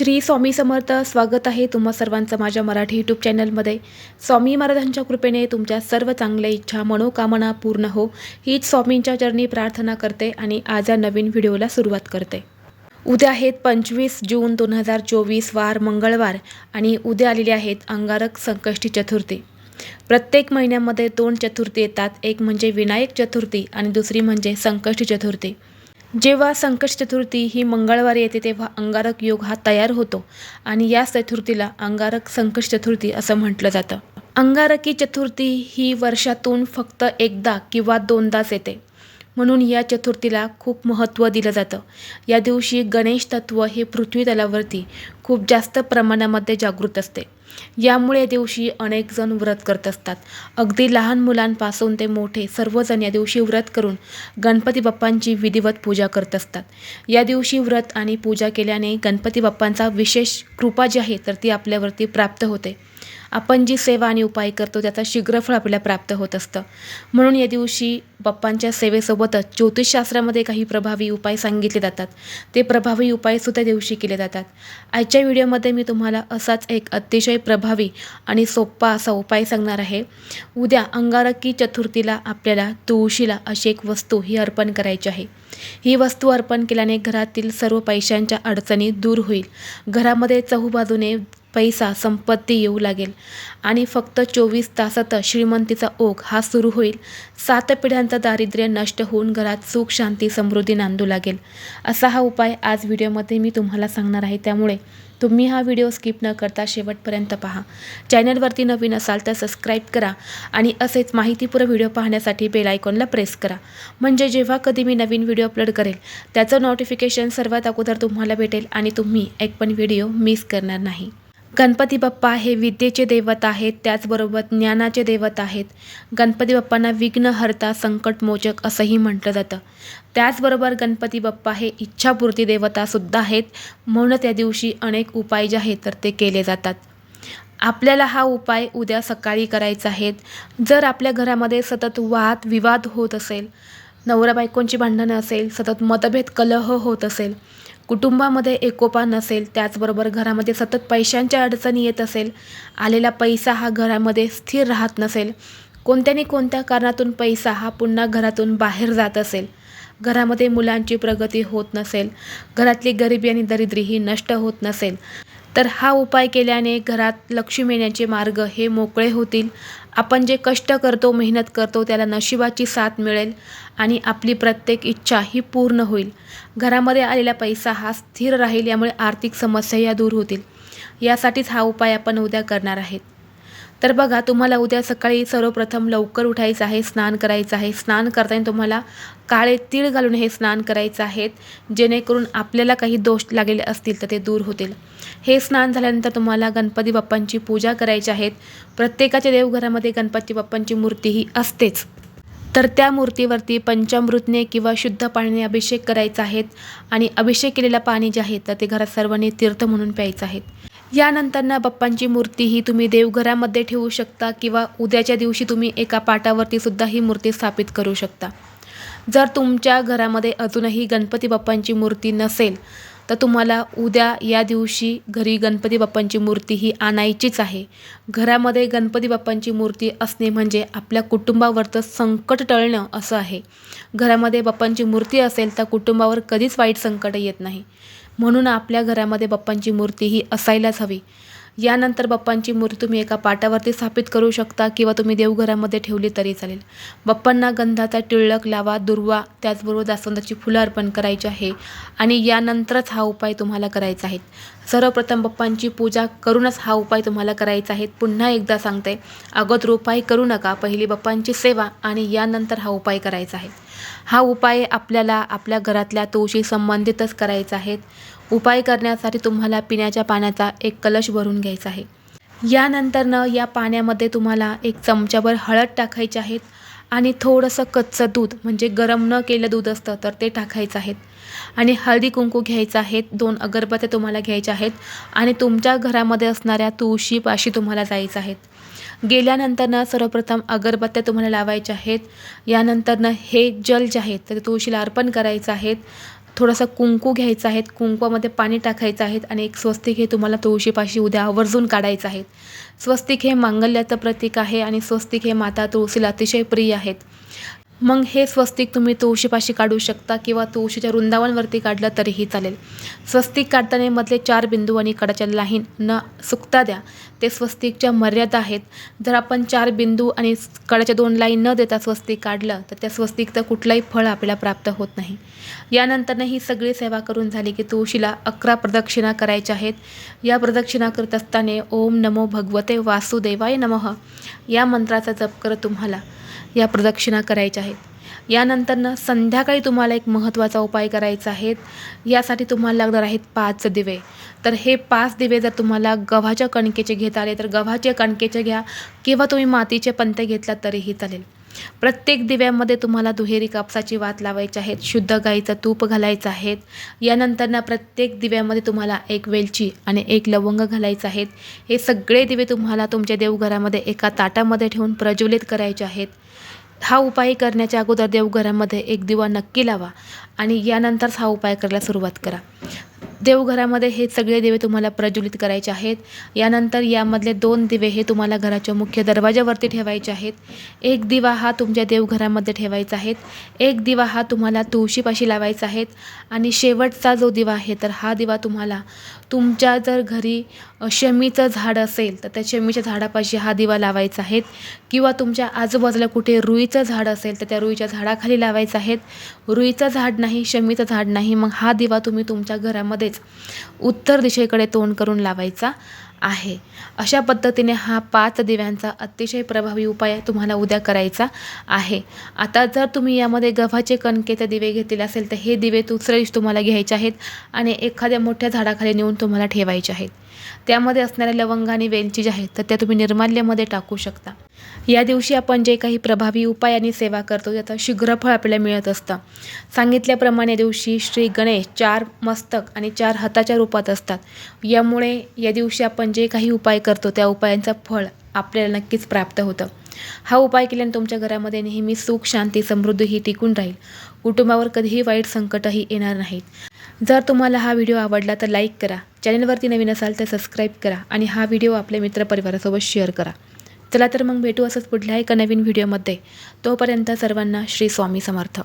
श्री स्वामी समर्थ स्वागत आहे तुम्हा सर्वांचं माझ्या मराठी यूट्यूब चॅनलमध्ये स्वामी महाराजांच्या कृपेने तुमच्या सर्व चांगल्या इच्छा मनोकामना पूर्ण हो. हीच स्वामींच्या चरणी प्रार्थना करते आणि आज या नवीन व्हिडिओला सुरुवात करते. उद्या आहेत पंचवीस जून दोन हजार चोवीस वार मंगळवार आणि उद्या आलेले आहेत अंगारक संकष्टी चतुर्थी. प्रत्येक महिन्यामध्ये दोन चतुर्थी येतात एक म्हणजे विनायक चतुर्थी आणि दुसरी म्हणजे संकष्टी चतुर्थी. जेव्हा संकष्ट चतुर्थी ही मंगळवारी येते तेव्हा अंगारक योग हा तयार होतो आणि या चतुर्थीला अंगारक संकष्ट चतुर्थी असं म्हटलं जातं. अंगारकी चतुर्थी ही वर्षातून फक्त एकदा किंवा दोनदाच येते. म्हणून या चतुर्थीला खूप महत्त्व दिलं जातं. या दिवशी गणेश तत्व हे पृथ्वी तलावरती खूप जास्त प्रमाणामध्ये जागृत असते. यामुळे या दिवशी अनेक जण व्रत करत असतात. अगदी लहान मुलांपासून ते मोठे सर्वजण या दिवशी व्रत करून गणपती बाप्पांची विधिवत पूजा करत असतात. या दिवशी व्रत आणि पूजा केल्याने गणपती बाप्पांचा विशेष कृपा जी आहे तर ती आपल्यावरती प्राप्त होते. आपण जी सेवा आणि उपाय करतो त्याचा शीघ्रफळ आपल्याला प्राप्त होत असतं. म्हणून या दिवशी बाप्पांच्या सेवेसोबतच ज्योतिषशास्त्रामध्ये काही प्रभावी उपाय सांगितले जातात. ते प्रभावी उपायसुद्धा दिवशी केले जातात. आजच्या व्हिडिओमध्ये मी तुम्हाला असाच एक अतिशय प्रभावी आणि सोपा असा उपाय सांगणार आहे. उद्या अंगारकी चतुर्थीला आपल्याला तुळशीला अशी एक वस्तू ही अर्पण करायची आहे. ही वस्तू अर्पण केल्याने घरातील सर्व पैशांच्या अडचणी दूर होईल. घरामध्ये चहूबाजूने पैसा संपत्ती येऊ लागेल. आणि फक्त चोवीस तासात श्रीमंतीचा ओघ हा सुरू होईल. सात पिढ्यांचं दारिद्र्य नष्ट होऊन घरात सुख शांती समृद्धी नांदू लागेल. असा हा उपाय आज व्हिडिओमध्ये मी तुम्हाला सांगणार आहे. त्यामुळे तुम्ही हा व्हिडिओ स्किप न करता शेवटपर्यंत पहा. चॅनलवरती नवीन असाल तर सबस्क्राईब करा आणि असेच माहितीपूर्ण व्हिडिओ पाहण्यासाठी बेल आयकॉनला प्रेस करा. म्हणजे जेव्हा कधी मी नवीन व्हिडिओ अपलोड करेल त्याचं नोटिफिकेशन सर्वात अगोदर तुम्हाला भेटेल आणि तुम्ही एक पण व्हिडिओ मिस करणार नाही. गणपती बाप्पा हे विद्येचे दैवत आहेत त्याचबरोबर ज्ञानाचे दैवत आहेत. गणपती बाप्पांना विघ्नहर्ता संकटमोचक असंही म्हटलं जातं. त्याचबरोबर गणपती बाप्पा हे इच्छापूर्ती देवतासुद्धा आहेत. म्हणून त्या दिवशी अनेक उपाय जे आहेत तर ते केले जातात. आपल्याला हा उपाय उद्या सकाळी करायचा आहे. जर आपल्या घरामध्ये सतत वाद विवाद होत असेल नवरा बायकोंची भांडणं असेल सतत मतभेद कलह होत असेल कुटुंबामध्ये एकोपा नसेल त्याचबरोबर घरामध्ये सतत पैशांच्या अडचणी येत असेल आलेला पैसा हा घरामध्ये स्थिर राहत नसेल कोणत्याने कोणत्या कारणातून पैसा हा पुन्हा घरातून बाहेर जात असेल घरामध्ये मुलांची प्रगती होत नसेल घरातली गरिबी आणि दरिद्री ही नष्ट होत नसेल तर हा उपाय केल्याने घरात लक्ष्मी येण्याचे मार्ग हे मोकळे होतील. आपण जे कष्ट करतो मेहनत करतो त्याला नशिबाची साथ मिळेल आणि आपली प्रत्येक इच्छा ही पूर्ण होईल. घरामध्ये आलेला पैसा हा स्थिर राहील यामुळे आर्थिक समस्या या दूर होतील. यासाठीच हा उपाय आपण उद्या करणार आहेत. तर बघा तुम्हाला उद्या सकाळी सर्वप्रथम लवकर उठायचं आहे स्नान करायचं आहे. स्नान करताना तुम्हाला काळे तीळ घालून हे स्नान करायचं आहेत जेणेकरून आपल्याला काही दोष लागलेले असतील तर ते दूर होतील. हे स्नान झाल्यानंतर तुम्हाला गणपती बाप्पांची पूजा करायची आहेत प्रत्येकाच्या देवघरामध्ये गणपती बाप्पांची मूर्ती ही असतेच. तर त्या मूर्तीवरती पंचामृतने किंवा शुद्ध पाण्याने अभिषेक करायचा आहेत आणि अभिषेक केलेलं पाणी जे आहे तर ते घरात सर्वांनी तीर्थ म्हणून प्यायचं आहेत यानंतर ना बाप्पांची मूर्ती ही तुम्ही देवघरामध्ये ठेवू शकता किंवा उद्याच्या दिवशी तुम्ही एका पाटावरती सुद्धा ही मूर्ती स्थापित करू शकता. जर तुमच्या घरामध्ये अजूनही गणपती बाप्पांची मूर्ती नसेल तर तुम्हाला उद्या या दिवशी घरी गणपती बाप्पांची मूर्ती ही आणायचीच आहे. घरामध्ये गणपती बाप्पांची मूर्ती असणे म्हणजे आपल्या कुटुंबावरचं संकट टळणं असं आहे. घरामध्ये बाप्पांची मूर्ती असेल तर कुटुंबावर कधीच वाईट संकट येत नाही. म्हणून आपल्या घरामध्ये बाप्पांची मूर्ती ही असायलाच हवी. यानंतर बाप्पांची मूर्ती तुम्ही एका पाटावरती स्थापित करू शकता किंवा तुम्ही देवघरामध्ये ठेवली तरी चालेल. बाप्पांना गंधाचा टिळक लावा दुर्वा त्याचबरोबर जास्वंदाची फुलं अर्पण करायची आहे आणि यानंतरच हा उपाय तुम्हाला करायचा आहे. सर्वप्रथम बाप्पांची पूजा करूनच हा उपाय तुम्हाला करायचा आहे. पुन्हा एकदा सांगते अगोदर उपाय करू नका पहिली बाप्पांची सेवा आणि यानंतर हा उपाय करायचा आहे. हा उपाय आपल्याला आपल्या घरातल्या तुळशी संबंधितच करायचा आहे. उपाय करण्यासाठी तुम्हाला पिण्याच्या पाण्याचा एक कलश भरून घ्यायचा आहे. यानंतरनं या पाण्यामध्ये तुम्हाला एक चमच्याभर हळद टाकायची आहेत आणि थोडंसं कच्चं दूध म्हणजे गरम न केलं दूध असतं तर ते टाकायचं आहेत. आणि हळदी कुंकू घ्यायचं आहेत दोन अगरबत्त्या तुम्हाला घ्यायच्या आहेत आणि तुमच्या घरामध्ये असणाऱ्या तुळशीपाशी तुम्हाला जायचं आहेत. गेल्यानंतरनं सर्वप्रथम अगरबत्त्या तुम्हाला लावायच्या आहेत. यानंतरनं हे जल जे आहेत तर ते तुळशीला अर्पण करायचं आहेत. थोडंसं कुंकू घ्यायचं आहे कुंकवामध्ये पाणी टाकायचं आहे आणि एक स्वस्तिक हे तुम्हाला तुळशीपाशी उद्या आवर्जून काढायचं आहे. स्वस्तिक हे मांगल्याचं प्रतीक आहे आणि स्वस्तिक हे माता तुळशीला अतिशय प्रिय आहेत. मग हे स्वस्तिक तुम्ही तुळशीपाशी काढू शकता किंवा तुळशीच्या वृंदावनवरती काढलं तरीही चालेल. स्वस्तिक काढताना मधले चार बिंदू आणि कडाच्या लाहीन न सुकता द्या. ते स्वस्तिकच्या मर्यादा आहेत. जर आपण चार बिंदू आणि कडाच्या दोन लाईन न देता स्वस्तिक काढलं तर त्या स्वस्तिकचं कुठलंही फळ आपल्याला प्राप्त होत नाही. यानंतरनं ही सगळी सेवा करून झाली की तुळशीला अकरा प्रदक्षिणा करायच्या आहेत. या प्रदक्षिणा करत असताना ओम नमो भगवते वासुदेवाय नमः. या मंत्राचा जप करत तुम्हाला या प्रदक्षिणा करायच्या आहेत. यानंतरनं संध्याकाळी तुम्हाला एक महत्त्वाचा उपाय करायचा आहे. यासाठी तुम्हाला लागणार आहेत पाच दिवे. तर हे पाच दिवे जर तुम्हाला गव्हाच्या कणकेचे घेता आले तर गव्हाचे कणकेचे घ्या किंवा तुम्ही मातीचे पंते घेतला तरीही चालेल. प्रत्येक दिव्यामध्ये तुम्हाला दुहेरी कापसाची वात लावायची आहेत शुद्ध गाईचं तूप घालायचं आहेत. यानंतरनं प्रत्येक दिव्यामध्ये तुम्हाला एक वेलची आणि एक लवंग घालायचं आहेत. हे सगळे दिवे तुम्हाला तुमच्या देवघरामध्ये एका ताटामध्ये ठेवून प्रज्वलित करायचे आहेत. हा उपाय करण्याच्या अगोदर देवघरामध्ये एक दिवा नक्की लावा आणि यानंतरच हा उपाय करायला सुरुवात करा. देवघरामध्ये हे सगळे दिवे तुम्हाला प्रज्वलित करायचे आहेत. यानंतर यामधले दोन दिवे हे तुम्हाला घराच्या मुख्य दरवाजावरती ठेवायचे आहेत. एक दिवा हा तुमच्या देवघरामध्ये ठेवायचा आहे. एक दिवा हा तुम्हाला तुळशीपाशी लावायचा आहे. आणि शेवटचा जो दिवा आहे तर हा दिवा तुम्हाला तुमच्या जर घरी शमीचं झाड असेल तर त्या शमीच्या झाडापाशी हा दिवा लावायचा आहे. किंवा तुमच्या आजूबाजूला कुठे रुईचं झाड असेल तर त्या रुईच्या झाडाखाली लावायचं आहेत रुईचं झाड नाही शमीचं झाड नाही मग हा दिवा तुम्ही तुमच्या घरामध्ये तसेच उत्तर दिशेकडे तोंड करून लावायचा. आहे. अशा पद्धतीने हा पाच दिव्यांचा अतिशय प्रभावी उपाय तुम्हाला उद्या करायचा आहे. आता जर तुम्ही यामध्ये गव्हाचे कणकेचे दिवे घेतलेले असेल तर हे दिवे दुसऱ्या दिवशी तुम्हाला घ्यायचे आहेत आणि एखाद्या मोठ्या झाडाखाली नेऊन तुम्हाला ठेवायचे आहेत. त्यामध्ये असणाऱ्या लवंग आणि वेलची ज्या आहेत तर त्या तुम्ही निर्माल्यमध्ये टाकू शकता. या दिवशी आपण जे काही प्रभावी उपाय आणि सेवा करतो त्याचं शीघ्रफळ आपल्याला मिळत असतं. सांगितल्याप्रमाणे दिवशी श्री गणेश चार मस्तक आणि चार हाताच्या रूपात असतात. यामुळे या दिवशी आपण आपण जे काही उपाय करतो त्या उपायांचं फळ आपल्याला नक्कीच प्राप्त होतं. हा उपाय केल्याने तुमच्या घरामध्ये नेहमी सुख शांती समृद्धी ही टिकून राहील. कुटुंबावर कधीही वाईट संकटही येणार नाहीत. जर तुम्हाला हा व्हिडिओ आवडला तर लाईक करा. चॅनलवरती नवीन असाल तर सबस्क्राईब करा आणि हा व्हिडिओ आपल्या मित्रपरिवारासोबत शेअर करा. चला तर मग भेटू असंच पुढल्या एका नवीन व्हिडिओमध्ये. तोपर्यंत सर्वांना श्री स्वामी समर्थ.